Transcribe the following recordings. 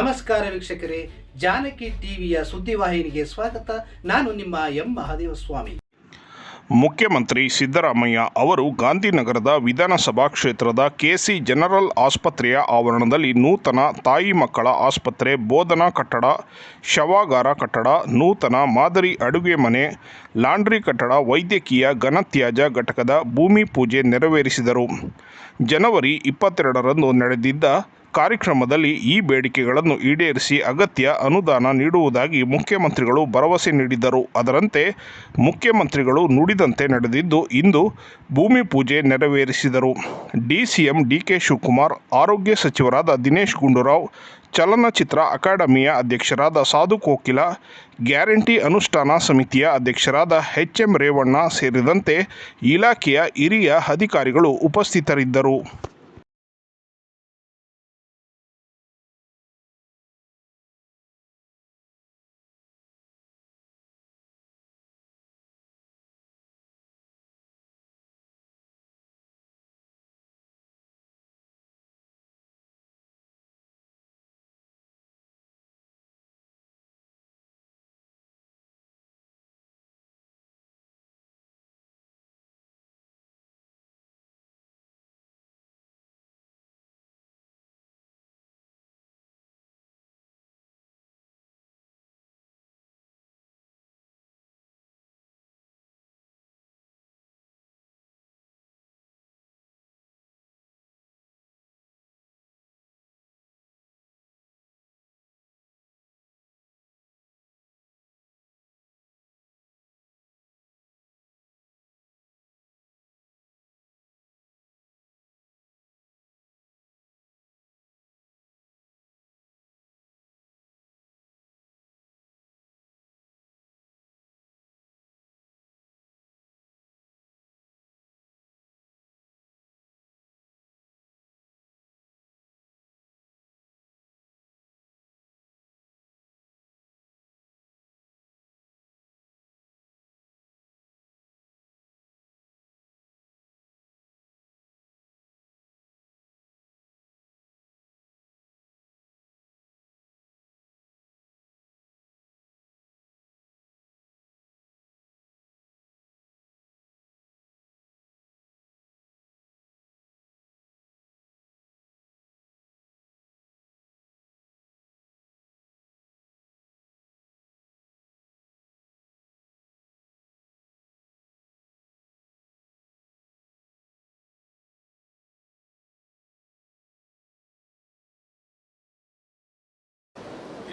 ನಮಸ್ಕಾರ ವೀಕ್ಷಕರೇ, ಜಾನಕಿ ಟಿವಿಯ ಸುದ್ದಿವಾಹಿನಿಗೆ ಸ್ವಾಗತ. ನಾನು ನಿಮ್ಮ ಎಂ. ಮಹಾದೇವ ಸ್ವಾಮಿ ಮುಖ್ಯಮಂತ್ರಿ ಸಿದ್ದರಾಮಯ್ಯ ಅವರು ಗಾಂಧಿನಗರದ ವಿಧಾನಸಭಾ ಕ್ಷೇತ್ರದ ಕೆಸಿ ಜನರಲ್ ಆಸ್ಪತ್ರೆಯ ಆವರಣದಲ್ಲಿ ನೂತನ ತಾಯಿ ಮಕ್ಕಳ ಆಸ್ಪತ್ರೆ, ಬೋಧನಾ ಕಟ್ಟಡ, ಶವಾಗಾರ ಕಟ್ಟಡ, ನೂತನ ಮಾದರಿ ಅಡುಗೆ ಮನೆ, ಲಾಂಡ್ರಿ ಕಟ್ಟಡ, ವೈದ್ಯಕೀಯ ಘನತ್ಯಾಜ್ಯ ಘಟಕದ ಭೂಮಿ ಪೂಜೆ ನೆರವೇರಿಸಿದರು. ಜನವರಿ ಇಪ್ಪತ್ತೆರಡರಂದು ನಡೆದಿದ್ದ ಕಾರ್ಯಕ್ರಮದಲ್ಲಿ ಈ ಬೇಡಿಕೆಗಳನ್ನು ಈಡೇರಿಸಿ ಅಗತ್ಯ ಅನುದಾನ ನೀಡುವುದಾಗಿ ಮುಖ್ಯಮಂತ್ರಿಗಳು ಭರವಸೆ ನೀಡಿದರು. ಅದರಂತೆ ಮುಖ್ಯಮಂತ್ರಿಗಳು ನುಡಿದಂತೆ ನಡೆದಿದ್ದು, ಇಂದು ಭೂಮಿ ಪೂಜೆ ನೆರವೇರಿಸಿದರು. ಡಿಸಿಎಂ ಡಿಕೆ ಶಿವಕುಮಾರ್, ಆರೋಗ್ಯ ಸಚಿವರಾದ ದಿನೇಶ್ ಗುಂಡೂರಾವ್, ಚಲನಚಿತ್ರ ಅಕಾಡೆಮಿಯ ಅಧ್ಯಕ್ಷರಾದ ಸಾಧು ಕೋಕಿಲ, ಗ್ಯಾರಂಟಿ ಅನುಷ್ಠಾನ ಸಮಿತಿಯ ಅಧ್ಯಕ್ಷರಾದ ಎಚ್ ಎಂ ರೇವಣ್ಣ ಸೇರಿದಂತೆ ಇಲಾಖೆಯ ಹಿರಿಯ ಅಧಿಕಾರಿಗಳು ಉಪಸ್ಥಿತರಿದ್ದರು.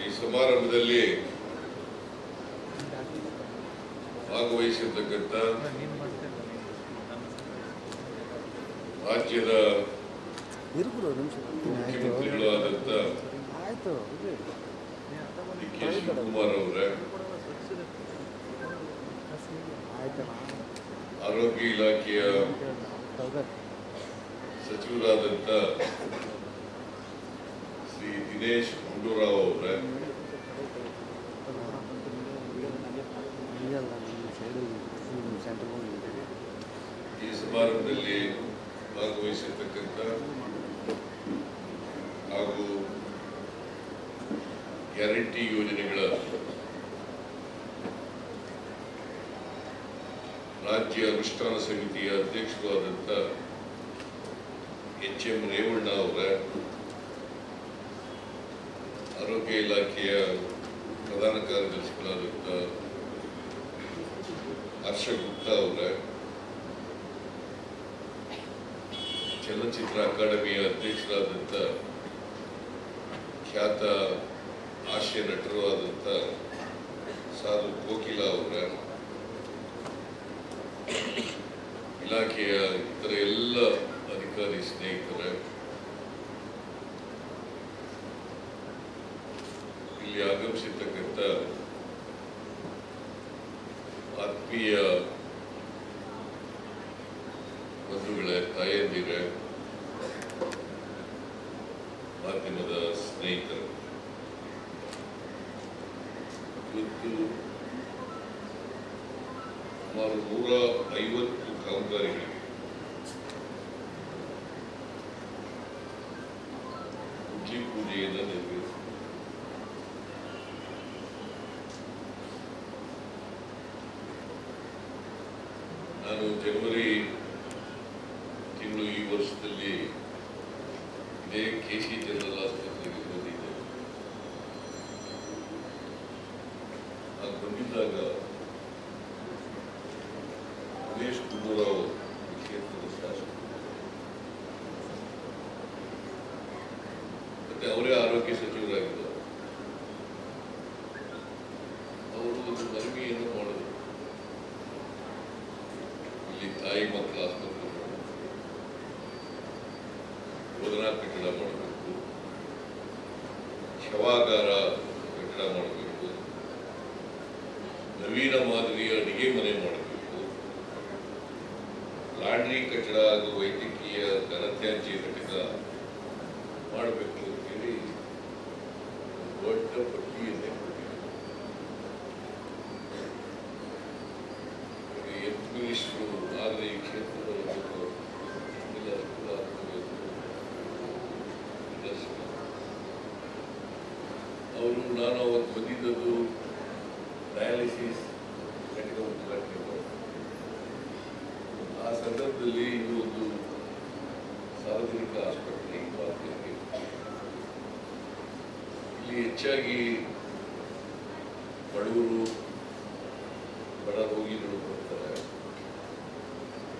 ಈ ಸಮಾರಂಭದಲ್ಲಿ ಭಾಗವಹಿಸಿರ್ತಕ್ಕಂಥ ರಾಜ್ಯದ ಮುಖ್ಯಮಂತ್ರಿಗಳು ಆದಂತ ಡಿ ಕೆ ಶಿವಕುಮಾರ್ ಅವರೇ ಆರೋಗ್ಯ ಇಲಾಖೆಯ ಸಚಿವರಾದಂಥ ಶ್ರೀ ದಿನೇಶ್ ಗುಂಡೂರಾವ್ ಅವರೇ. ಈ ಸಮಾರಂಭದಲ್ಲಿ ಭಾಗವಹಿಸಿರ್ತಕ್ಕಂಥ ಹಾಗೂ ಗ್ಯಾರಂಟಿ ಯೋಜನೆಗಳ ರಾಜ್ಯ ಅನುಷ್ಠಾನ ಸಮಿತಿಯ ಅಧ್ಯಕ್ಷರಾದಂಥ ಎಚ್ ಎಂ ರೇವಣ್ಣ ಅವರ. ಆರೋಗ್ಯ ಇಲಾಖೆಯ ಪ್ರಧಾನ ಕಾರ್ಯದರ್ಶಿಗಳಾದಂಥ ಹರ್ಷ ಗುಪ್ತಾ ಅವರ, ಚಲನಚಿತ್ರ ಅಕಾಡೆಮಿಯ ಅಧ್ಯಕ್ಷರಾದಂಥ ಖ್ಯಾತ ಹಾಸ್ಯ ನಟರು ಆದಂಥ ಸಾಧು ಕೋಕಿಲ ಅವರ, ಇಲಾಖೆಯ ಇತರ ಎಲ್ಲ ಅಧಿಕಾರಿ ಸ್ನೇಹಿತರ ಇಲ್ಲಿ ಆಗಮಿಸಿರ್ತಕ್ಕಂಥ ಆತ್ಮೀಯ ಬಂಧುಗಳೇ ತಾಯಂದಿರೇ ಮಾಧ್ಯಮದ ಸ್ನೇಹಿತರು. ಇವತ್ತು ಸುಮಾರು ನೂರ ಐವತ್ತು ಕಾಮಗಾರಿಗಳು. ಪೂಜೆಯನ್ನು contenuti ಅಡಿಗೆ ಮನೆ ಮಾಡಬೇಕು ಲಾಂಡ್ರಿ ಕಟ್ಟಡ ಹಾಗೂ ವೈದ್ಯಕೀಯ ಘನತ್ಯಾಜ್ಯ ಘಟಕ ಮಾಡಬೇಕು ಅಂತೇಳಿ ದೊಡ್ಡ ಪಟ್ಟಿಯನ್ನೇ ಕೊಟ್ಟಿದ್ದಾರೆ ಎಂ ಮಿನಿಸ್ಟ್ರು ಆದರೆ ಈ ಕ್ಷೇತ್ರದ ಒಂದು ಎಲ್ಲ ಅನುಕೂಲ ಆಗಬೇಕು ನಿದರ್ಶನ. ಅವರು ನಾನು ಅವತ್ತು ಬಂದಿದ್ದದ್ದು ಡಯಾಲಿಸಿಸ್ ಘಟಕ ಉದ್ಘಾಟನೆ ಮಾಡಿ. ಆ ಸಂದರ್ಭದಲ್ಲಿ ಇದು ಒಂದು ಸಾರ್ವಜನಿಕ ಆಸ್ಪತ್ರೆ ಈ ಭಾಗದಲ್ಲಿ ಇಲ್ಲಿ ಹೆಚ್ಚಾಗಿ ಬಡವರು ಬಡ ರೋಗಿಗಳು ಬರ್ತಾರೆ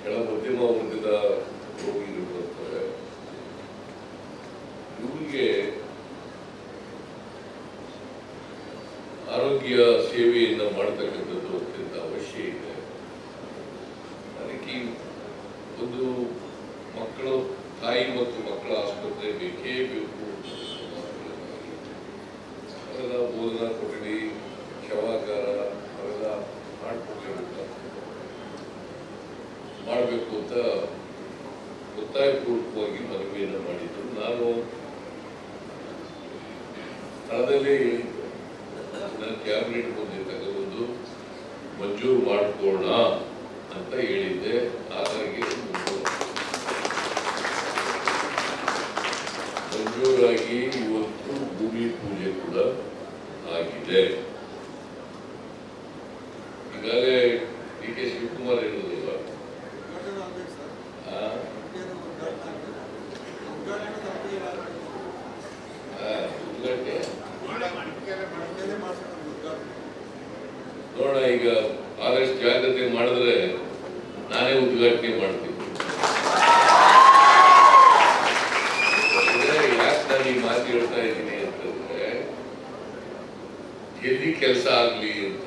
ಕೆಳ ಮಧ್ಯಮ ವರ್ಗದ ರೋಗಿಗಳು ಬರ್ತಾರೆ ಇವರಿಗೆ ಆರೋಗ್ಯ ಸೇವೆಯನ್ನು ಮಾಡತಕ್ಕಂಥದ್ದು ಅತ್ಯಂತ ಅವಶ್ಯ ಇದೆ ಅದಕ್ಕೆ ಈ ಒಂದು ಮಕ್ಕಳು ತಾಯಿ ಮತ್ತು ಮಕ್ಕಳ ಆಸ್ಪತ್ರೆ ಬೇಕೇ ಬೇಕು ಅವೆಲ್ಲ ಬೋಧನಾ ಕೊಠಡಿ ಶವಾಗಾರ ಅವೆಲ್ಲ ಮಾಡ್ಕೊಡ್ಲೇಬೇಕು ಮಾಡಬೇಕು ಅಂತ ಒತ್ತಾಯಪೂರ್ವಕವಾಗಿ ಮನವಿಯನ್ನು ಮಾಡಿದ್ದು ನಾನು ಸ್ಥಳದಲ್ಲಿ ನನ್ನ ಕ್ಯಾಬಿನೆಟ್ ಮುಂದೆ ತಗೊಂಡು ಮಂಜೂರು ಮಾಡ್ಕೊಳ್ಳೋಣ ಅಂತ ಹೇಳಿದ್ದೆ ಹಾಗಾಗಿ ಒಂದು ಮಂಜೂರಾಗಿ ಇವತ್ತು ಭೂಮಿ ಪೂಜೆ ಕೂಡ ಆಗಿದೆ ಈಗಾಗಲೇ ಡಿ ಕೆ ಶಿವಕುಮಾರ್ ಇರೋದಿಲ್ಲ ನೋಡೋಣ ಈಗ ಆದಷ್ಟು ಜಾಗ್ರತೆ ಮಾಡಿದ್ರೆ ನಾನೇ ಉದ್ಘಾಟನೆ ಮಾಡ್ತೀನಿ ಅಂದ್ರೆ ಯಾಕೆ ನಾನು ಈ ಮಾತು ಹೇಳ್ತಾ ಇದ್ದೀನಿ ಅಂತಂದ್ರೆ ಎಲ್ಲಿ ಕೆಲಸ ಆಗ್ಲಿ ಅಂತ.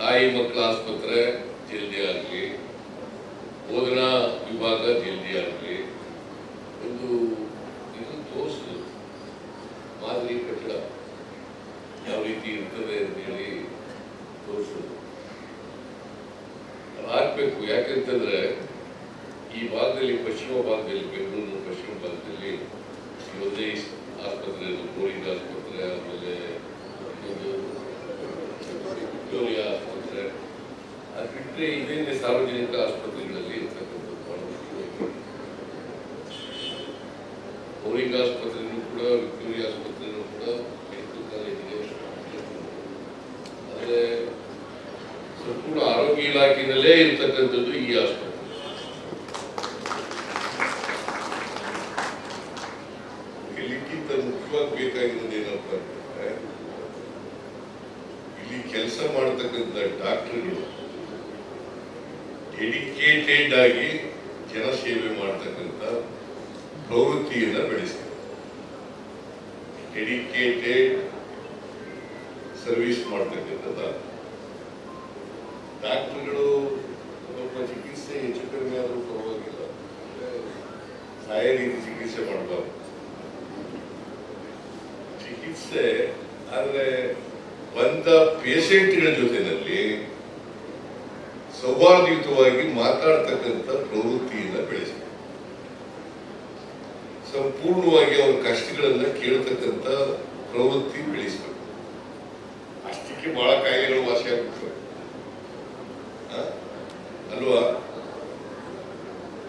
ತಾಯಿ ಮಕ್ಕಳ ಆಸ್ಪತ್ರೆ ಜಲ್ದಿ ಆಗ್ಲಿ ಬೋಧನಾ ವಿಭಾಗ ಜಲ್ದಿ ಆಗ್ಲಿ, ಒಂದು ಇದು ತೋರಿಸಿದ್ರು ಮಾದರಿ ಕಟ್ಟಡ ಯಾವ ರೀತಿ ಇರ್ತದೆ ಅಂತೇಳಿ ತೋರಿಸೋದು ಅದು ಆಗ್ಬೇಕು ಯಾಕಂತಂದ್ರೆ ಈ ಭಾಗದಲ್ಲಿ, ಪಶ್ಚಿಮ ಭಾಗದಲ್ಲಿ, ಬೆಂಗಳೂರು ಪಶ್ಚಿಮ ಭಾಗದಲ್ಲಿ ಒಂದೇ ಆಸ್ಪತ್ರೆ ಬೋರಿಂಗ್ ಆಸ್ಪತ್ರೆ ಆಮೇಲೆ ವಿಕ್ಟೋರಿಯಾ ಆಸ್ಪತ್ರೆ. ಅದು ಬಿಟ್ಟರೆ ಇದೇನೆ ಸಾರ್ವಜನಿಕ ಆಸ್ಪತ್ರೆಗಳಲ್ಲಿ ಇರ್ತಕ್ಕಂಥದ್ದು ಮುಖ್ಯವಾಗಿ. ಬೋರಿಂಗ್ ಆಸ್ಪತ್ರೆನೂ ಕೂಡ, ವಿಕ್ಟೋರಿಯಾ ಆಸ್ಪತ್ರೆನೂ ಕೂಡ ಮೆಡಿಕಲ್ ಕಾಲೇಜಿಗೆ ಆದರೆ ಸಂಪೂರ್ಣ ಆರೋಗ್ಯ ಇಲಾಖೆಯಲ್ಲೇ ಇರ್ತಕ್ಕಂಥದ್ದು ಈ ಆಸ್ಪತ್ರೆ ಇಲ್ಲಿಕ್ಕಿಂತ ಮುಖ್ಯವಾಗಿ ಬೇಕಾಗಿರೋದು ಏನಪ್ಪ ಅಂತಂದ್ರೆ ಇಲ್ಲಿ ಕೆಲಸ ಮಾಡತಕ್ಕಂಥ ಡಾಕ್ಟರ್ಗಳು ಡೆಡಿಕೇಟೆಡ್ ಆಗಿ ಜನಸೇವೆ ಮಾಡತಕ್ಕಂಥ ಪ್ರವೃತ್ತಿಯನ್ನ ಬೆಳೆಸಿ ಡೆಡಿಕೇಟೆಡ್ ಸರ್ವಿಸ್ ಮಾಡ್ತಕ್ಕಂಥದ್ದು. ಡಾಕ್ಟರ್ಗಳು ಚಿಕಿತ್ಸೆ ಹೆಚ್ಚು ಕಡಿಮೆ ಆದರೂ ಪರವಾಗಿಲ್ಲ. ಸಹಾಯ ರೀತಿ ಚಿಕಿತ್ಸೆ ಮಾಡಬಾರ್ದು. ಚಿಕಿತ್ಸೆ ಆದರೆ ಬಂದ ಪೇಷಂಟ್ಗಳ ಜೊತೆಯಲ್ಲಿ ಸೌಹಾರ್ದಯುತವಾಗಿ ಮಾತಾಡ್ತಕ್ಕಂಥ ಪ್ರವೃತ್ತಿಯನ್ನು ಬೆಳೆಸಬೇಕು ಸಂಪೂರ್ಣವಾಗಿ ಅವರ ಕಷ್ಟಗಳನ್ನ ಕೇಳ್ತಕ್ಕಂತ ಪ್ರವೃತ್ತಿ ಬೆಳೆಸಬೇಕು. ಅಷ್ಟಕ್ಕೆ ಬಹಳ ಕಾಯಿಲೆಗಳು ವಾಸಿ ಆಗುತ್ತವೆ ಆ? ಅಲ್ವಾ?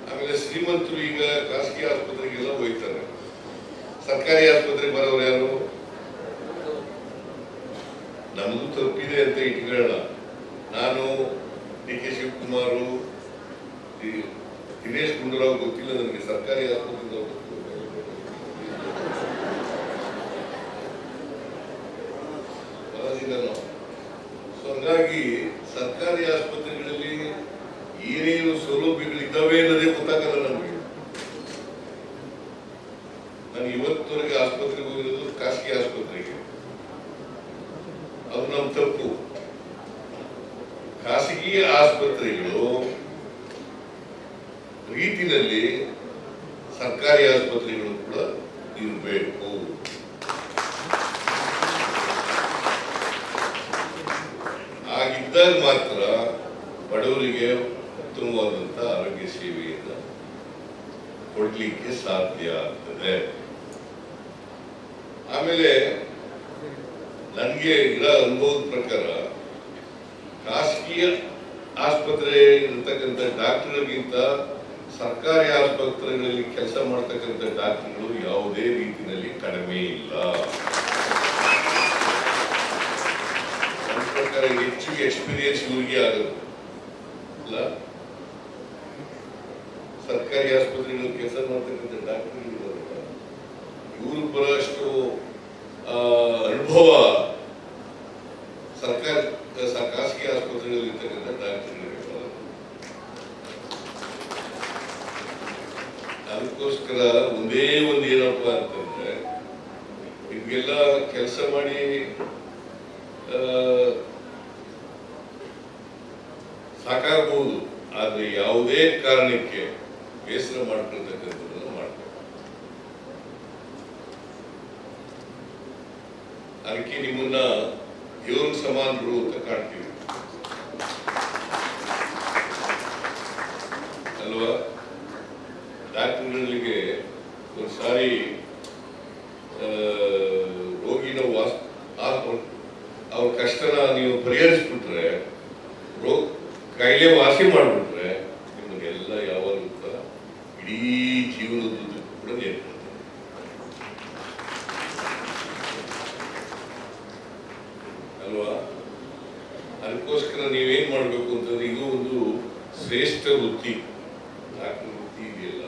ಆಮೇಲೆ ಶ್ರೀಮಂತರು ಈಗ ಖಾಸಗಿ ಆಸ್ಪತ್ರೆಗೆಲ್ಲ ಹೋಗ್ತಾರೆ. ಸರ್ಕಾರಿ ಆಸ್ಪತ್ರೆಗೆ ಬರೋರು ಯಾರು? ನಮಗೂ ತಪ್ಪಿದೆ ಅಂತ ಇಟ್ಕೊಳ್ಳ ನಾನು ಡಿ ಕೆ ಶಿವಕುಮಾರು ದಿನೇಶ್ ಗುಂಡೂರಾವ್ ಗೊತ್ತಿಲ್ಲ ನನಗೆ. ಸರ್ಕಾರಿ ಆಸ್ಪತ್ರೆ ಸೊ ಹಂಗಾಗಿ ಸರ್ಕಾರಿ ಆಸ್ಪತ್ರೆಗಳಲ್ಲಿ ಏನೇನು ಸೌಲಭ್ಯಗಳಿದ್ದಾವೆ ಅನ್ನೋದೇ ಗೊತ್ತಾಗಲ್ಲ ನಮಗೆ ನಾನು ಇವತ್ತವರೆಗೆ ಆಸ್ಪತ್ರೆಗೆ ಹೋಗಿರೋದು ಖಾಸಗಿ ಆಸ್ಪತ್ರೆಗೆ ಅದು ನಮ್ಮ ತಪ್ಪು ಖಾಸಗಿ ಆಸ್ಪತ್ರೆಗಳು ರೀತಿನಲ್ಲಿ ಸರ್ಕಾರಿ ಆಸ್ಪತ್ರೆಗಳು ಕೂಡ ಇರಬೇಕು ಆಗಿದ್ದಾಗ ಮಾತ್ರ ಬಡವರಿಗೆ ಆರೋಗ್ಯ ಸೇವೆಯನ್ನು ಕೊಡ್ಲಿಕ್ಕೆ ಸಾಧ್ಯ ಆಗ್ತದೆ. ಆಮೇಲೆ ನನಗೆ ಇರೋ ಅನುಭವದ ಪ್ರಕಾರ ಖಾಸಗಿ ಆಸ್ಪತ್ರೆ ಇರ್ತಕ್ಕಂಥ ಡಾಕ್ಟರ್ಗಿಂತ ಸರ್ಕಾರಿ ಆಸ್ಪತ್ರೆಗಳಲ್ಲಿ ಕೆಲಸ ಮಾಡ್ತಕ್ಕಂಥ ಡಾಕ್ಟರ್ಗಳು ಯಾವುದೇ ರೀತಿಯಲ್ಲಿ ಕಡಿಮೆ ಇಲ್ಲ. ನನ್ನ ಪ್ರಕಾರ ಹೆಚ್ಚು ಎಕ್ಸ್ಪೀರಿಯನ್ಸ್ ಇವರಿಗೆ ಆಗುತ್ತೆ ಅಲ್ಲ ಸರ್ಕಾರಿ ಆಸ್ಪತ್ರೆಗಳಲ್ಲಿ ಕೆಲಸ ಮಾಡ್ತಕ್ಕಂಥ ಡಾಕ್ಟರ್ಗಳು ಇವರು ಬರೋಷ್ಟು ಅನುಭವ ಸರ್ಕಾರ ಖಾಸಗಿ ಆಸ್ಪತ್ರೆಗಳಲ್ಲಿ ಇರ್ತಕ್ಕಂಥ ಡಾಕ್ಟರ್ಗಳಿಗೆ. ಅದಕ್ಕೋಸ್ಕರ ಒಂದೇ ಒಂದು ಏನಪ್ಪ ಅಂತಂದ್ರೆ, ನಿಮ್ಗೆಲ್ಲ ಕೆಲಸ ಮಾಡಿ ಸಾಕಾಗಬಹುದು ಆದ್ರೆ ಯಾವುದೇ ಕಾರಣಕ್ಕೆ ಬೇಸರ ಮಾಡ್ಕೊಳ್ತಕ್ಕಂಥದ್ದನ್ನು ಮಾಡ್ತಾರೆ ಅದಕ್ಕೆ ನಿಮ್ಮನ್ನ ಯೋನ್ ಸಮಾನರು ಅಂತ ಕಾಣ್ತೀವಿ. ಅಲ್ವಾ? ಡಾಕ್ಟರ್ಗಳಿಗೆ ಒಂದು ಸಾರಿ ಆ, ರೋಗಿನ ವಾಸ್ ಆ- ಅವ್ರ ಕಷ್ಟನ ನೀವು ಪರಿಹರಿಸ್ಬಿಟ್ರೆ ರೋಗ ಕಾಯಿಲೆ ವಾಸಿ ಮಾಡಿಬಿಟ್ರೆ ನಿಮಗೆಲ್ಲ ಯಾವಾಗಲೂ ಕೂಡ ಇಡೀ ಜೀವನದುದ್ದಕ್ಕೂ ಕೂಡ ನೆನಪು ಅಲ್ವಾ ಅದಕ್ಕೋಸ್ಕರ ನೀವೇನ್ ಮಾಡ್ಬೇಕು ಅಂತಂದ್ರೆ ಇದು ಒಂದು ಶ್ರೇಷ್ಠ ವೃತ್ತಿ. ಡಾಕ್ಟರ್ ವೃತ್ತಿ ಇದೆಯಲ್ಲ?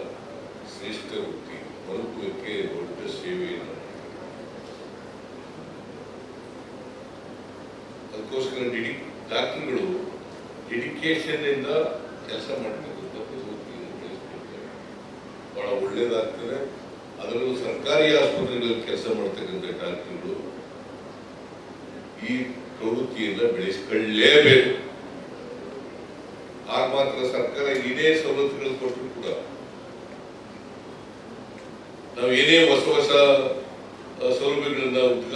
ಶ್ರೇಷ್ಠ ವೃತ್ತಿ. ಮನುಕುಲಕ್ಕೆ ದೊಡ್ಡ ಸೇವೆಯನ್ನು ಅದಕ್ಕೋಸ್ಕರ ಡಿಡಿ, ಡಾಕ್ಟರ್ಗಳು ಡೆಡಿಕೇಶನ್ ಇಂದ ಕೆಲಸ ಮಾಡ್ತಕ್ಕಂಥ ವೃತ್ತಿಯನ್ನು ಬೆಳೆಸ್ಕೊಳ್ತಾರೆ. ಬಹಳ ಒಳ್ಳೇದಾಗ್ತದೆ. ಅದರಲ್ಲೂ ಸರ್ಕಾರಿ ಆಸ್ಪತ್ರೆಗಳಲ್ಲಿ ಕೆಲಸ ಮಾಡ್ತಕ್ಕಂಥ ಡಾಕ್ಟರ್ಗಳು ಈ ಪ್ರವೃತ್ತಿಯನ್ನು ಬೆಳೆಸ್ಕೊಳ್ಳೇಬೇಕು ಆಗ ಮಾತ್ರ ಸರ್ಕಾರ ಏನೇ ಸವಲತ್ತುಗಳು ಕೊಟ್ಟರು ಕೂಡ ನಾವು ಏನೇ ಹೊಸ ಹೊಸ ಆ, ಸೌಲಭ್ಯಗಳನ್ನ ಉದ್ಗ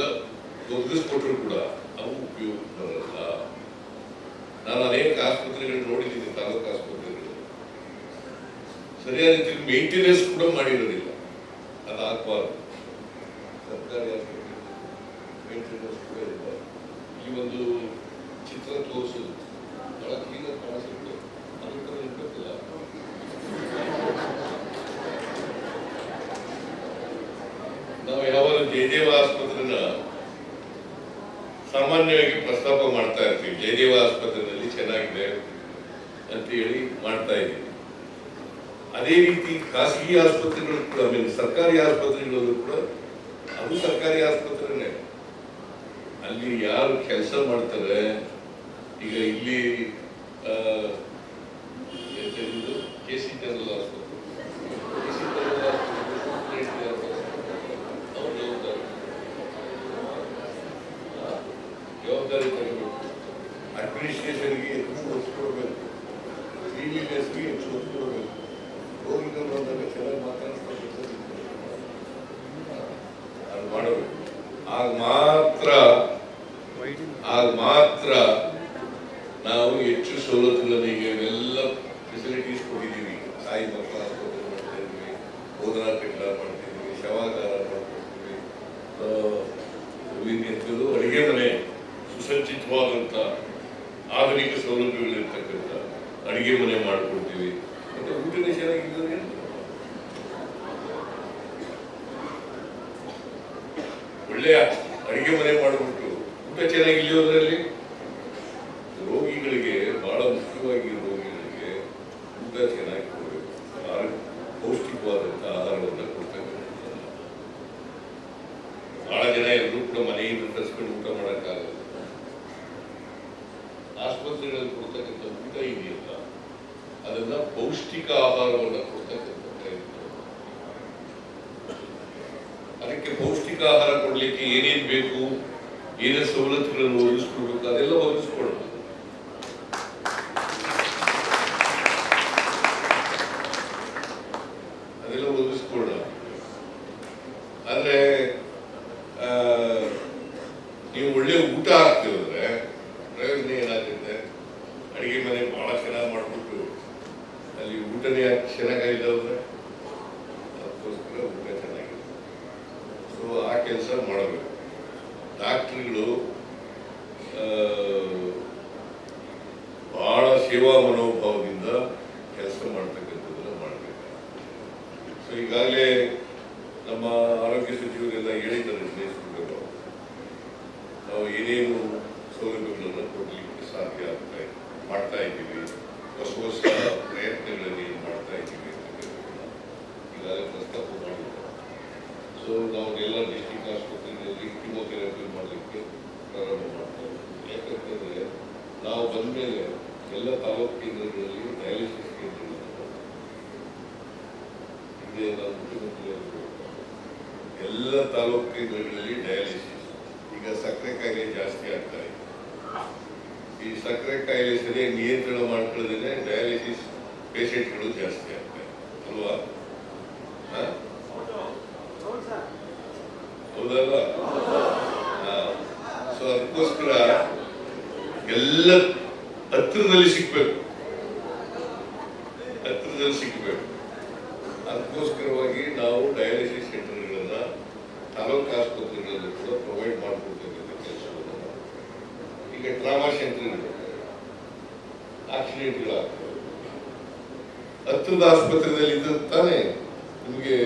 ಒದಗಿಸ್ಕೊಟ್ರು ಕೂಡ ಅವು ಉಪಯೋಗ ಬರಲ್ಲ ನಾನು ಅನೇಕ ಆಸ್ಪತ್ರೆಗಳು ನೋಡಿದ್ದೀನಿ ತಾಲೂಕು ಆಸ್ಪತ್ರೆಗಳು ಸರಿಯಾದ ರೀತಿ ಮೇಂಟೆನೆನ್ಸ್ ಅದು ಮಾಡಿರೋದಿಲ್ಲ ಅದಾಗಬಾರ್ದು ಸರ್ಕಾರಿ ಆಸ್ಪತ್ರೆ ಈ ಒಂದು ಚಿತ್ರ ತೋರಿಸೋದು ಬಹಳ ಕ್ಲೀನಾಗಿ ಕಾಣಿಸುತ್ತೆ. ಥರ ಇರ್ಬೇಕಲ್ಲ ನಾವು ಯಾವಾಗ ಜಯದೇವ ಆಸ್ಪತ್ರೆನ ಸಾಮಾನ್ಯವಾಗಿ ಪ್ರಸ್ತಾಪ ಮಾಡ್ತಾ ಇರ್ತೀವಿ. ಜಯದೇವ ಆಸ್ಪತ್ರೆಯಲ್ಲಿ ಚೆನ್ನಾಗಿದೆ ಅಂತ ಹೇಳಿ ಮಾಡ್ತಾ ಇದ್ದೀವಿ. ಅದೇ ರೀತಿ ಖಾಸಗಿ ಆಸ್ಪತ್ರೆಗಳು ಕೂಡ ಐ ಸರ್ಕಾರಿ ಆಸ್ಪತ್ರೆಗಳಲ್ಲೂ ಕೂಡ ಅದು ಸರ್ಕಾರಿ ಆಸ್ಪತ್ರೆನೇ. ಅಲ್ಲಿ ಯಾರು ಕೆಲಸ ಮಾಡ್ತಾರೆ, ಈಗ ಇಲ್ಲಿ ಕೆ ಸಿ ಜನರಲ್ ಆಸ್ಪತ್ರೆ. ಆಸ್ಪತ್ರೆ ಅವ್ರ ಜವಾಬ್ದಾರಿ. ಅಡ್ಮಿನಿಸ್ಟ್ರೇಷನ್ಗೆ ಹೆಚ್ಚು ಒತ್ತು ಕೊಡಬೇಕು. ಎಸ್ಗೆ ಹೆಚ್ಚು ಒತ್ತು ಕೊಡಬೇಕು. ಅದು ಮಾತ್ರ, ಆಗ ಮಾತ್ರ ನಾವು ಹೆಚ್ಚು ಇವೆಲ್ಲ ಫೆಸಿಲಿಟೀಸ್ ಮಕ್ಕಳ ಅಡುಗೆ ಮನೆ ಆಧುನಿಕ ಸೌಲಭ್ಯಗಳಿರ್ತಕ್ಕಂಥ ಅಡುಗೆ ಮನೆ ಮಾಡಿಕೊಡ್ತೀವಿ ಮತ್ತೆ ಊಟನೇ ಚೆನ್ನಾಗಿದ್ರೆ ಒಳ್ಳೆಯ ಅಡಿಗೆ ಮನೆ ಮಾಡಿಬಿಟ್ಟು ಊಟ ಚೆನ್ನಾಗಿಲ್ಲೋದ್ರಲ್ಲಿ ರೋಗಿಗಳಿಗೆ ಬಹಳ ಮುಖ್ಯವಾಗಿ ರೋಗಿಗಳಿಗೆ ಊಟ ಚೆನ್ನಾಗಿ ಕೊಡಬೇಕು ಆರೋಗ್ಯ ಪೌಷ್ಟಿಕವಾದಂಥ ಆಹಾರವನ್ನು ಕೊಡ್ತಕ್ಕಂಥದ್ದು ಬಹಳ ಜನ ಎಲ್ಲರೂ ಕೂಡ ಮನೆಯಿಂದ ತರಿಸ್ಕೊಂಡು ಊಟ ಮಾಡೋಕ್ಕಾಗಲ್ಲ ಆಸ್ಪತ್ರೆಗಳಲ್ಲಿ ಕೊಡ್ತಕ್ಕಂಥ ಊಟ ಇದೆಯಲ್ಲ ಅದನ್ನ ಪೌಷ್ಟಿಕ ಆಹಾರವನ್ನು ಕೊಡ್ತಕ್ಕಂಥ ಅದಕ್ಕೆ ಪೌಷ್ಟಿಕ ಆಹಾರ ಕೊಡಲಿಕ್ಕೆ ಏನೇನು ಬೇಕು ಏನೇನು ಸವಲತ್ತುಗಳನ್ನು ಒದಗಿಸ್ಕೊಡ್ಬೇಕು ಅದೆಲ್ಲ ಒದಗಿಸ್ಕೊಡ್ಬೇಕು ಅಲ್ಲಿ ಊಟನೇ ಯಾಕೆ ಚೆನ್ನಾಗಿಲ್ಲ ಅಂದ್ರೆ ಅದಕ್ಕೋಸ್ಕರ ಊಟ ಚೆನ್ನಾಗಿದೆ ಸೊ ಆ ಕೆಲಸ ಮಾಡಬೇಕು. ಡಾಕ್ಟ್ರುಗಳು ಬಹಳ ಸೇವಾ ಮನೋಭಾವದಿಂದ ಕೆಲಸ ಮಾಡ್ತಕ್ಕಂಥದ್ದನ್ನ ಮಾಡಬೇಕು ಸೊ ಈಗಾಗಲೇ ನಮ್ಮ ಆರೋಗ್ಯ ಸಚಿವರೆಲ್ಲ ಹೇಳಿದ್ದಾರೆ ತಿಳಿಸ್ಬಿಟ್ಟು ನಾವು ಏನೇನು ಸೌಲಭ್ಯಗಳನ್ನು ಕೊಡಲಿಕ್ಕೆ ಸಾಧ್ಯ ಆಗ್ತಾ ಇದೆ ಮಾಡ್ತಾ ಇದ್ದೀವಿ ಹೊಸ ಹೊಸ ಪ್ರಯತ್ನಗಳಲ್ಲಿ ಮಾಡ್ತಾ ಇದ್ದೀವಿ ಅಂತಕ್ಕಂಥದ್ದನ್ನ ಈಗಾಗಲೇ ಪ್ರಸ್ತಾಪ ಮಾಡಿದ್ದಾರೆ ಸೊ ನಾವು ಎಲ್ಲ ಡಿಸ್ಟಿಕ್ ಆಸ್ಪತ್ರೆಗಳಲ್ಲಿ ಕಿಮೋಥೆರಪಿ ಮಾಡಲಿಕ್ಕೆ ಪ್ರಾರಂಭ ಮಾಡ್ತಾ ಇದ್ದೀವಿ ಯಾಕಂತಂದ್ರೆ ನಾವು ಬಂದ್ಮೇಲೆ ಎಲ್ಲ ತಾಲೂಕು ಕೇಂದ್ರಗಳಲ್ಲಿ ಡಯಾಲಿಸಿಸ್ ಕೇಂದ್ರಗಳನ್ನು ಹಿಂದೆ ನಾವು ಮುಖ್ಯಮಂತ್ರಿ ಅವರು ಎಲ್ಲ ತಾಲೂಕು ಕೇಂದ್ರಗಳಲ್ಲಿ ಡಯಾಲಿಸಿಸ್ ಈಗ ಸಕ್ಕರೆ ಕಾಯಿಲೆ ಜಾಸ್ತಿ ಆಗ್ತಾ ಇದೆ ಈ ಸಕ್ಕರೆ ಕಾಯಿಲೆ ಸರಿಯಾಗಿ ನಿಯಂತ್ರಣ ಮಾಡ್ಕೊಳ್ಳೋದೇ ಡಯಾಲಿಸಿಸ್ ಪೇಷಂಟ್ಗಳು ಜಾಸ್ತಿ ಆಗ್ತವೆ ಅಲ್ವಾ? ಹೌದಲ್ಲ ಸೊ ಅದಕ್ಕೋಸ್ಕರ ಎಲ್ಲ ಹತ್ತಿರದಲ್ಲಿ ಸಿಗ್ಬೇಕು ಹತ್ತಿರದಲ್ಲಿ ಸಿಗ್ಬೇಕು ಅದಕ್ಕೋಸ್ಕರವಾಗಿ ನಾವು ಡಯಾಲಿಸಿಸ್ ಸೆಂಟರ್ಗಳನ್ನ ತಾಲೂಕು ಆಸ್ಪತ್ರೆಗಳಲ್ಲೂ ಕೂಡ ಪ್ರೊವೈಡ್ ಮಾಡ್ಕೊಡ್ತಕ್ಕಂಥ ಕೆಲಸವನ್ನು ಮಾಡ್ತೀವಿ. ಈಗ ಟ್ರಾಮಾ ಸೆಂಟರ್ಗಳು ಆಕ್ಸಿಡೆಂಟ್ಗಳಾಗ್ತವೆ ಹತ್ತಿರದ ಆಸ್ಪತ್ರೆಯಲ್ಲಿ ಇದ್ದು ತಾನೇ ನಿಮಗೆ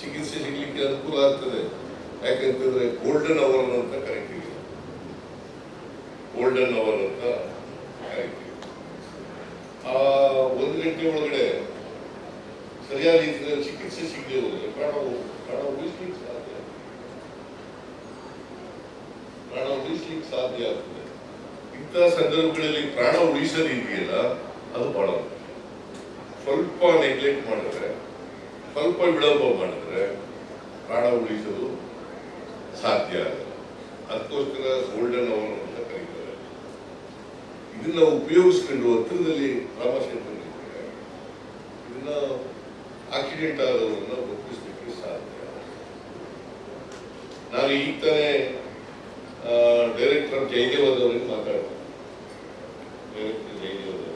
ಚಿಕಿತ್ಸೆ ಸಿಗಲಿಕ್ಕೆ ಅನುಕೂಲ ಆಗ್ತದೆ. ಯಾಕಂತಂದ್ರೆ ಗೋಲ್ಡನ್ ಅವರ್ ಅಂತ ಕರಿತೀವಿ ಗೋಲ್ಡನ್ ಅವರ್ ಅಂತ ಆ ಒಂದು ಗಂಟೆ ಒಳಗಡೆ ಸರಿಯಾದ ರೀತಿಯಲ್ಲಿ ಚಿಕಿತ್ಸೆ ಸಿಗದೆ ಹೋದ್ರೆ ಪ್ರಾಣ ಪ್ರಾಣ ಉಳಿಸ್ಲಿಕ್ಕೆ ಸಾಧ್ಯ ಪ್ರಾಣ ಉಳಿಸ್ಲಿಕ್ಕೆ ಸಾಧ್ಯ ಆಗ್ತದೆ. ಇಂಥ ಸಂದರ್ಭಗಳಲ್ಲಿ ಪ್ರಾಣ ಉಳಿಸೋದಿದೆಯಲ್ಲ ಅದು ಬಹಳ. ಸ್ವಲ್ಪ ನೆಗ್ಲೆಕ್ಟ್ ಮಾಡಿದ್ರೆ, ಸ್ವಲ್ಪ ವಿಳಂಬ ಮಾಡಿದ್ರೆ ಪ್ರಾಣ ಉಳಿಸಲು ಸಾಧ್ಯ ಆಗಲ್ಲ. ಅದಕ್ಕೋಸ್ಕರ ಗೋಲ್ಡನ್ ಅವರ್ ಅಂತ ಕರೀತಾರೆ. ಇದನ್ನ ಉಪಯೋಗಿಸ್ಕೊಂಡು ಹತ್ತಿರದಲ್ಲಿ ಇದ್ರೆ, ಇದನ್ನ ಆಕ್ಸಿಡೆಂಟ್ ಆಗೋದನ್ನ ಒಪ್ಪಿಸ್ಲಿಕ್ಕೆ ಸಾಧ್ಯ ನಾನು ಈಗ ತಾನೇ ಡೈರೆಕ್ಟರ್ ಜಯದೇವದವರಿಗೆ ಮಾತಾಡ್ತೀನಿ ಡೈರೆಕ್ಟರ್ ಜಯದೇವದವರು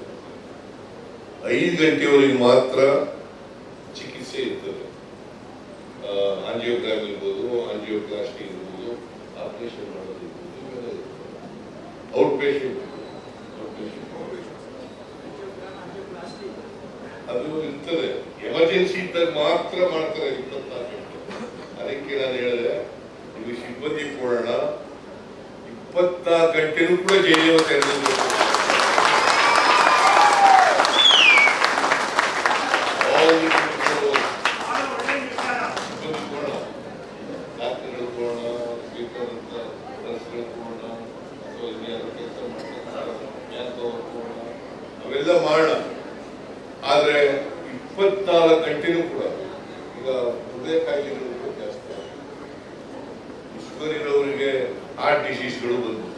ಐದು ಗಂಟೆಯವರೆಗೆ ಮಾತ್ರ ಚಿಕಿತ್ಸೆ ಇರ್ತದೆ. ಆಂಜಿಯೋಗ್ರಾಮ್ ಇರ್ಬೋದು ಆಂಜಿಯೋಪ್ಲಾಸ್ಟಿ ಇರ್ಬೋದು, ಆಪರೇಷನ್ ಮಾಡೋದು ಇವೆಲ್ಲ ಔಟ್ ಪೇಷಂಟ್ ಅದು ಇರ್ತದೆ. ಎಮರ್ಜೆನ್ಸಿ ಇದ್ದಾಗ ಮಾತ್ರ ಮಾಡ್ತಾರೆ ಇಪ್ಪತ್ನಾಲ್ಕು ಗಂಟೆ. ಅದಕ್ಕೆ ನಾನು ಹೇಳಿದೆ ನಿಮಗೆ ಸಿಬ್ಬಂದಿ ಕೊಡೋಣ. ಇಪ್ಪತ್ನಾಲ್ಕು ಗಂಟೆನೂ ಕೂಡ ತೆರೆದಿರಬೇಕು All the people ಸಿಬ್ಬಂದಿ ಕೊಡೋಣ ಡಾಕ್ಟರ್ಗಳು ಕೊಡೋಣ ಬೇಕಾದಂತ ನರ್ಸ್ಗಳು ಕೊಡೋಣ ಅಥವಾ ಇನ್ಯಾರು ಕೆಲಸ ಮಾಡ್ತಾರೆ ಕೊಡೋಣ ಅವೆಲ್ಲ ಮಾಡೋಣ ಆದ್ರೆ ಇಪ್ಪತ್ನಾಲ್ಕು ಗಂಟೆನೂ ಕೂಡ ಈಗ ಹೃದಯ ಕಾಯಿಲೆಗಳು ಕೂಡ ಜಾಸ್ತಿ ಆಗಿದೆ. ಶುಗರ್ ಇರೋರಿಗೆ ಹಾರ್ಟ್ ಡಿಸೀಸ್ಗಳು ಬಂದ್ಬಿಟ್ಟು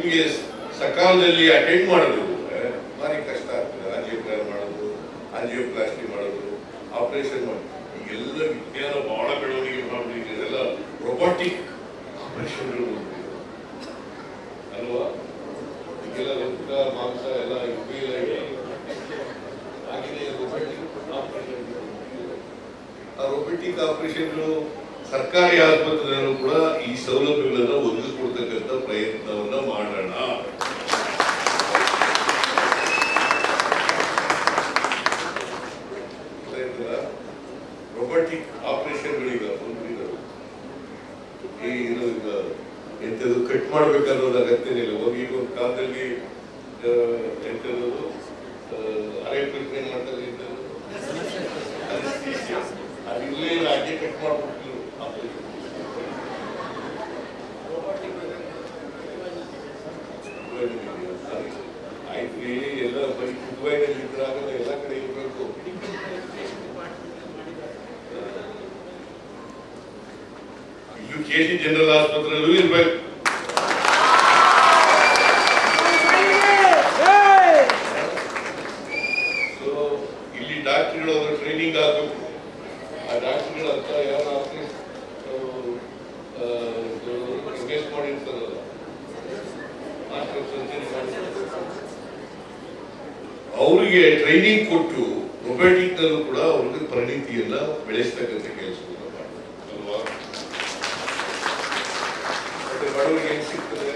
ನಿಮಗೆ ಸಕಾಲದಲ್ಲಿ ಅಟೆಂಡ್ ಮಾಡೋದು ಭಾರಿ ಕಷ್ಟ ಆಗ್ತದೆ. ಆಂಜಿಯೋಗ್ರಾಮ್ ಮಾಡೋದು, ಆಂಜಿಯೋಪ್ಲಾಸ್ಟಿ ಮಾಡೋದು ಆಪರೇಷನ್ ಮಾಡೋದು. ಈಗೆಲ್ಲ ವಿಜ್ಞಾನ ಬಹಳ ಬೆಳವಣಿಗೆ ಮಾಡಬೇಕು. ಇದೆಲ್ಲ ರೊಬಾಟಿಕ್ ಆಪರೇಷನ್ಗಳು ಅಲ್ವಾ? ಈಗೆಲ್ಲ ರಕ್ತ, ಮಾಂಸ, ಎಲ್ಲ ಉಪಯೋಗ ಆಗಿದೆ ರೊಬಾಟಿಕ್ ಆಪರೇಷನ್ ಆ ರೊಬಾಟಿಕ್ ಆಪರೇಷನ್ಗಳು ಸರ್ಕಾರಿ ಆಸ್ಪತ್ರೆಯಲ್ಲೂ ಕೂಡ ಈ ಸೌಲಭ್ಯಗಳನ್ನು ಒದಗಿಸ್ಕೊಡ್ತಕ್ಕಂಥ ಪ್ರಯತ್ನವನ್ನು ಮಾಡೋಣ. ರೊಬೊಟಿಕ್ ಆಪರೇಷನ್ಗಳೀಗ ಈಗ ಎಂಥದ್ದು ಕಟ್ ಮಾಡ್ಬೇಕನ್ನೋದು ಅಗತ್ಯನಿಲ್ಲ ಹೋಗಿ ಈಗ ಒಂದು ಕಾಲದಲ್ಲಿ ಆ, ಎಂಥದ್ದು ಆ, ಅರೆ ಟ್ರೀಟ್ಮೆಂಟ್ ಮಾಡ್ತಾರೆ ಎಂಥದ್ದು Anesthesia. ಅದು ಇಲ್ಲೇ ಇಲ್ಲ ಹಾಗೆ ಕಟ್ ಮಾಡ್ಬಿಟ್ಟಿದ್ರು ಆಪರೇಷನ್ ಆಯ್ತ್ರಿ ಎಲ್ಲ ಬರೀ ಕುದುವೈನಲ್ಲಿ ಇದ್ರಾಗಲ್ಲ ಎಲ್ಲ ಕಡೆ ಇರಬೇಕು ಇಲ್ಲೂ ಕೆ ಸಿ ಜನರಲ್ ಆಸ್ಪತ್ರೆಯಲ್ಲೂ ಇರ್ಬೇಕು ಸೊ ಇಲ್ಲಿ ಡಾಕ್ಟರ್ಗಳು ಅದರ ಟ್ರೈನಿಂಗ್ ಆಗಬೇಕು ಆ ಡಾಕ್ಟರ್ಗಳ ಹತ್ರ ಯಾರು ಆಪರೇಷನ್ ಇನ್ವೆಸ್ಟ್ ಮಾಡಿರ್ತಾರಲ್ಲ ಮಾಸ್ಟರ್ ಸರ್ಜರಿ ಮಾಡಿ ಅವರಿಗೆ ಟ್ರೈನಿಂಗ್ ಕೊಟ್ಟು ರೊಮ್ಯಾಟಿಕ್ ನಲ್ಲೂ ಕೂಡ ಅವ್ರಿಗೆ ಪರಿಣಿತಿಯನ್ನ ಬೆಳೆಸ್ತಕ್ಕಂಥ ಕೆಲಸವನ್ನ ಮಾಡ್ತಾರೆ ಅಲ್ವಾ ಮತ್ತೆ ಬಡವರಿಗೆ ಹೆಂಗ್ ಸಿಗ್ತದೆ?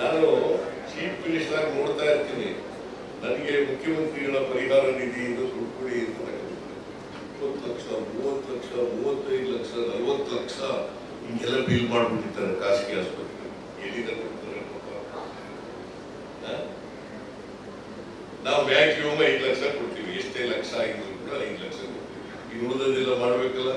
ನಾನು ಚೀಫ್ ಮಿನಿಸ್ಟರ್ ಆಗಿ ನೋಡ್ತಾ ಇರ್ತೀನಿ. ನನಗೆ ಮುಖ್ಯಮಂತ್ರಿಗಳ ಪರಿಹಾರ ನಿಧಿ ದುಡ್ಡು ಕೊಡಿ ಅಂತ. ಇಪ್ಪತ್ತು ಲಕ್ಷ, ಮೂವತ್ತು ಲಕ್ಷ, ಮೂವತ್ತೈದು ಲಕ್ಷ, ನಲವತ್ತು ಲಕ್ಷ ಹಿಂಗೆಲ್ಲ ಬಿಲ್ ಮಾಡ್ಬಿಟ್ಟಿರ್ತಾರೆ ಖಾಸಗಿ ಆಸ್ಪತ್ರೆ ಎಲ್ಲಿಂದ ಕೊಡ್ತಾರೆ? ನಾವು ಮ್ಯಾಕ್ಸಿಮಮ್ ಐದು ಲಕ್ಷ ಕೊಡ್ತೀವಿ. ಎಷ್ಟೇ ಲಕ್ಷ ಆಗಿದ್ರು ಕೂಡ ಐದು ಲಕ್ಷ ಕೊಡ್ತೀವಿ. ಈಗ ಉಳಿದದೆಲ್ಲ ಮಾಡ್ಬೇಕಲ್ಲ?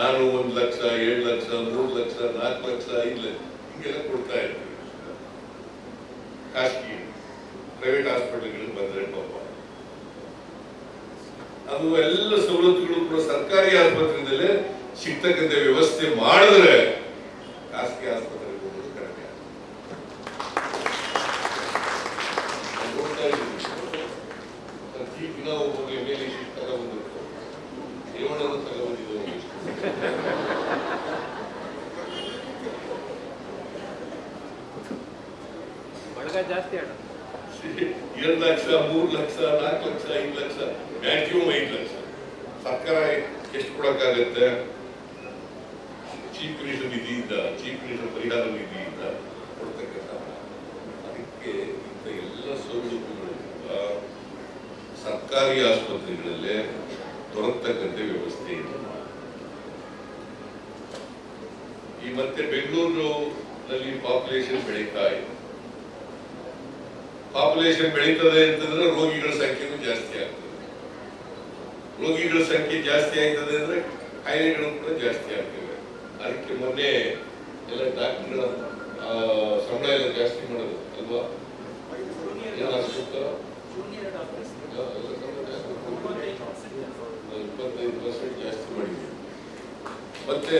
ನಾನು ಒಂದು ಲಕ್ಷ, ಏಳು ಲಕ್ಷ, ಮೂರು ಲಕ್ಷ, ನಾಲ್ಕು ಲಕ್ಷ ಐದು ಲಕ್ಷ ಹಿಂಗೆಲ್ಲ ಕೊಡ್ತಾ ಇರ್ತೀವಿ ಖಾಸಗಿ ಪ್ರೈವೇಟ್ ಹಾಸ್ಪಿಟಲ್ಗಳಿಗೆ ಬಂದ್ರೆ ಪಾಪ. ಅದು ಎಲ್ಲ ಸವಲತ್ತುಗಳು ಕೂಡ ಸರ್ಕಾರಿ ಆಸ್ಪತ್ರೆಯಿಂದಲೇ ಸಿಗ್ತಕ್ಕಂಥ ವ್ಯವಸ್ಥೆ ಮಾಡಿದ್ರೆ ಖಾಸಗಿ ಆಸ್ಪತ್ರೆಗೆ ಜಾಸ್ತಿ ಹಣ ಎರಡು ಲಕ್ಷ, ಮೂರು ಲಕ್ಷ, ನಾಲ್ಕು ಲಕ್ಷ, ಐದು ಲಕ್ಷ ಮ್ಯಾಕ್ಸಿಮಮ್ ಐದು ಲಕ್ಷ. ಸರ್ಕಾರ ಎಷ್ಟು ಕೊಡಕ್ಕಾಗತ್ತೆ? ಚೀಫ್ ಮಿನಿಸ್ಟರ್ ನಿಧಿಯಿಂದ ಚೀಫ್ ಮಿನಿಸ್ಟರ್ ಪರಿಹಾರ ನಿಧಿಯಿಂದ ಕೊಡ್ತಕ್ಕಂಥ ಅದಕ್ಕೆ ಇಂಥ ಎಲ್ಲ ಸೌಲಭ್ಯಗಳು ಸರ್ಕಾರಿ ಆಸ್ಪತ್ರೆಗಳಲ್ಲೇ ದೊರಕ್ತಕ್ಕಂಥ ವ್ಯವಸ್ಥೆ ಇದೆ ಈ ಮತ್ತೆ ಬೆಂಗಳೂರಿನಲ್ಲಿ ಪಾಪ್ಯುಲೇಷನ್ ಬೆಳೀತಾ ಇದೆ. ಪಾಪ್ಯುಲೇಷನ್ ಬೆಳೀತದೆ ಅಂತಂದ್ರೆ ರೋಗಿಗಳ ಸಂಖ್ಯೆನೂ ಜಾಸ್ತಿ ಆಗ್ತದೆ. ರೋಗಿಗಳ ಸಂಖ್ಯೆ ಜಾಸ್ತಿ ಆಯ್ತದೆ ಅಂದ್ರೆ ಕಾಯಿಲೆಗಳು ಕೂಡ ಜಾಸ್ತಿ ಆಗ್ತವೆ. ಅದಕ್ಕೆ ಮೊನ್ನೆ ಎಲ್ಲ ಡಾಕ್ಟರ್ಗಳ ಸಂಬಳ ಎಲ್ಲ ಜಾಸ್ತಿ ಮಾಡೋದು ಅಲ್ವಾ? ಪರ್ಸೆಂಟ್ ಜಾಸ್ತಿ ಮತ್ತೆ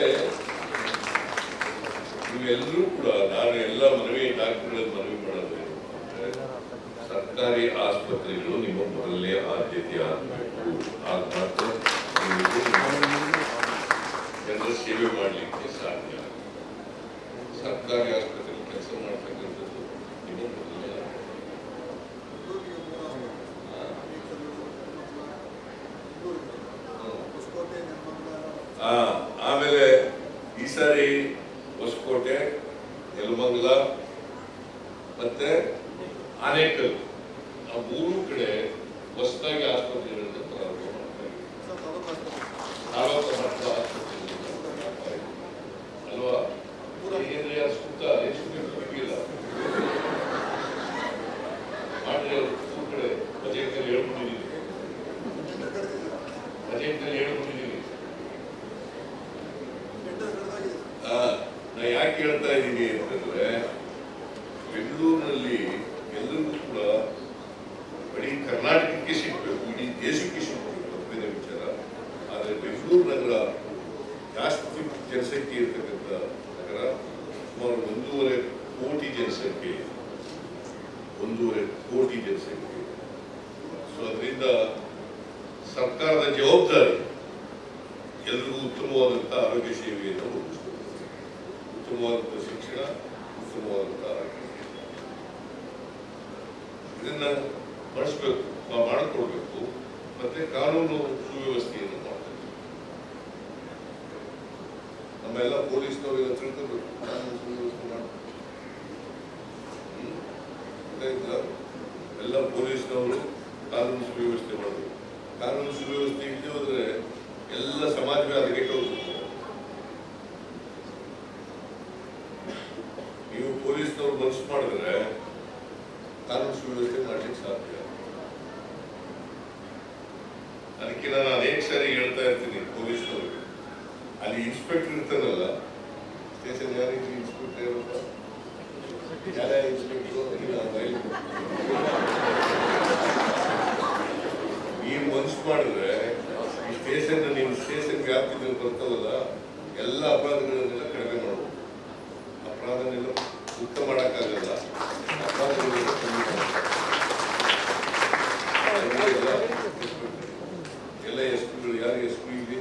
ನೀವೆಲ್ಲರೂ ಕೂಡ, ನಾನು ಎಲ್ಲ ಮನವಿ, ಡಾಕ್ಟರ್ಗಳ ಮನವಿ ಮಾಡೋದು ಸರ್ಕಾರಿ ಆಸ್ಪತ್ರೆಗಳು ನಿಮ್ಮ ಮೊದಲನೇ ಆದ್ಯತೆ ಆಗಬೇಕು. ಆಗ ಮಾತ್ರ ಜನರ ಸೇವೆ ಮಾಡಲಿಕ್ಕೆ ಸಾಧ್ಯ. ಸರ್ಕಾರಿ ಆಸ್ಪತ್ರೆಯಲ್ಲಿ ಕೆಲಸ ಮಾಡ್ತಕ್ಕಂಥದ್ದು ನಿಮ್ಮ ಮೊದಲನೇ ಆಮೇಲೆ ಈ ಸಾರಿ ಹೊಸಕೋಟೆ, ಯಲಮಂಗಲ, ಮತ್ತೆ ಆನೇಕಲ್ ಆ ಮೂರು ಕಡೆ ಹೊಸದಾಗಿ ಆಸ್ಪತ್ರೆಗಳನ್ನು ಪ್ರಾರಂಭ ಮಾಡ್ತಾ ಇದ್ದೀವಿ. ತಾಲೂಕು ಮಟ್ಟದ ಆಸ್ಪತ್ರೆಗಳನ್ನು ಮಾಡ್ತಾ ಅಲ್ವಾ? ಏನ್ರಿ ಅದು ಸುತ್ತ? ಎಷ್ಟು ಇಲ್ಲ ಮಾಡ್ರಿ ಅವ್ರು ಮೂರು ಕಡೆ. ಬಜೆಟ್ನಲ್ಲಿ ಹೇಳ್ಕೊಂಡಿದ್ದೀವಿ ಬಜೆಟ್ನಲ್ಲಿ ಹೇಳ್ಕೊಂಡಿದ್ದೀವಿ ಆ, ನಾ ಯಾಕೆ ಹೇಳ್ತಾ ಇದ್ದೀನಿ ಅಂತಂದ್ರೆ ಬೆಂಗಳೂರಿನಲ್ಲಿ ಎಲ್ಲರಿಗೂ ಕೂಡ ಬರೀ ಕರ್ನಾಟಕಕ್ಕೆ ಸಿಗ್ಬೇಕು ಇಡೀ ದೇಶಕ್ಕೆ ಸಿಗ್ಬೇಕು ತಪ್ಪಿನ ವಿಚಾರ ಆದರೆ ಬೆಂಗಳೂರು ನಗರ ಜಾಸ್ತಿ ಜನಸಂಖ್ಯೆ ಇರ್ತಕ್ಕಂಥ ನಗರ ಸುಮಾರು ಒಂದೂವರೆ ಕೋಟಿ ಜನಸಂಖ್ಯೆ ಇದೆ. ಒಂದೂವರೆ ಕೋಟಿ ಜನಸಂಖ್ಯೆ ಸೊ ಅದರಿಂದ ಸರ್ಕಾರದ ಜವಾಬ್ದಾರಿ ಎಲ್ರಿಗೂ ಉತ್ತಮವಾದಂಥ ಆರೋಗ್ಯ ಸೇವೆಯನ್ನು ಒದಗಿಸ್ಬೇಕು ಉತ್ತಮವಾದಂಥ ಶಿಕ್ಷಣ ಉತ್ತಮವಾದಂಥ ಆರೋಗ್ಯ ಇದನ್ನ ಬಳಸಬೇಕು ಮಾಡಿಕೊಡ್ಬೇಕು, ಮತ್ತೆ ಕಾನೂನು ಸುವ್ಯವಸ್ಥೆಯನ್ನು ಮಾಡಬೇಕು. ನಮ್ಮೆಲ್ಲ ಪೊಲೀಸ್ನವರೆಲ್ಲ ತಿಳ್ಕೊಬೇಕು. ಕಾನೂನು ಸುವ್ಯವಸ್ಥೆ ಮಾಡಬೇಕು? ಎಲ್ಲ ಪೊಲೀಸ್ನವರು ಕಾನೂನು ಸುವ್ಯವಸ್ಥೆ ಮಾಡಬೇಕು ಕಾನೂನು ಸುವ್ಯವಸ್ಥೆ ಇಲ್ಲದೆ ಹೋದ್ರೆ ಎಲ್ಲ ಸಮಾಜವೇ ಅದಕ್ಕೆ ಹೋಗ್ಬೇಕು ನೀವು ಪೊಲೀಸ್ನವ್ರು ಮನಸ್ಸು ಮಾಡಿದ್ರೆ ಕಾನೂನು ಸುವ್ಯವಸ್ಥೆ ಮಾಡಲಿಕ್ಕೆ ಸಾಧ್ಯ. ಅದಕ್ಕೆ ನಾನು ಅನೇಕ ಸಾರಿ ಹೇಳ್ತಾ ಇರ್ತೀನಿ ಪೊಲೀಸ್ನವ್ರಿಗೆ. ಅಲ್ಲಿ ಇನ್ಸ್ಪೆಕ್ಟರ್ ಇರ್ತಾರಲ್ಲ ಸ್ಟೇಷನ್ ಯಾರಿಗೆ ಇನ್ಸ್ಪೆಕ್ಟರ್ ಇರಪ್ಪ ಯಾರ ಇನ್ಸ್ಪೆಕ್ಟರ್? ನೀವು ಮನ್ಸು ಮಾಡಿದ್ರೆ ಈ ಸ್ಟೇಷನ್ ನಿಮ್ಮ ಸ್ಟೇಷನ್ ವ್ಯಾಪ್ತಿದಲ್ಲಿ ಬರ್ತಾವಲ್ಲ ಎಲ್ಲ ಅಪರಾಧಗಳನ್ನೆಲ್ಲ ಕಡಿಮೆ ಮಾಡಬಹುದು ಅಪರಾಧನೆಲ್ಲ ಮುಕ್ತ ಮಾಡೋಕ್ಕಾಗಲ್ಲ. ಅಪರಾಧಗಳೆಲ್ಲ ಎಲ್ಲ ಎಸ್ ಪಿಗಳು ಯಾರು ಎಸ್ ಪಿ ಇದೆ?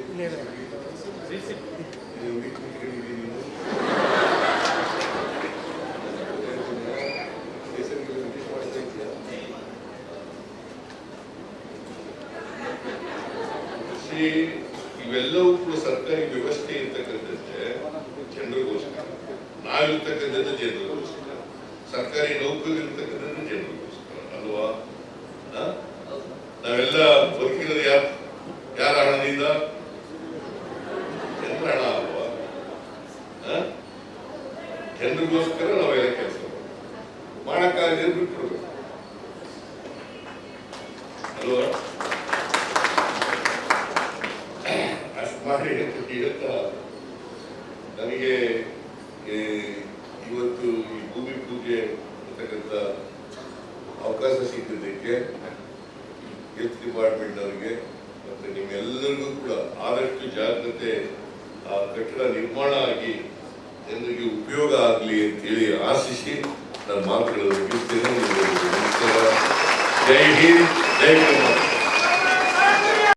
ಲೋಕದಲ್ಲಿರ್ತಕ್ಕಂಥದ್ದು ಜನ್ಮಕ್ಕೋಸ್ಕರ ಅಲ್ವಾ? ನಾವೆಲ್ಲ ಬದುಕಿರೋದು ಯಾರ? ಯಾರ ಹಣದಿಂದ ಜನರ ಹಣ ಅಲ್ವಾ? ಜನರಿಗೋಸ್ಕರ ನಾವು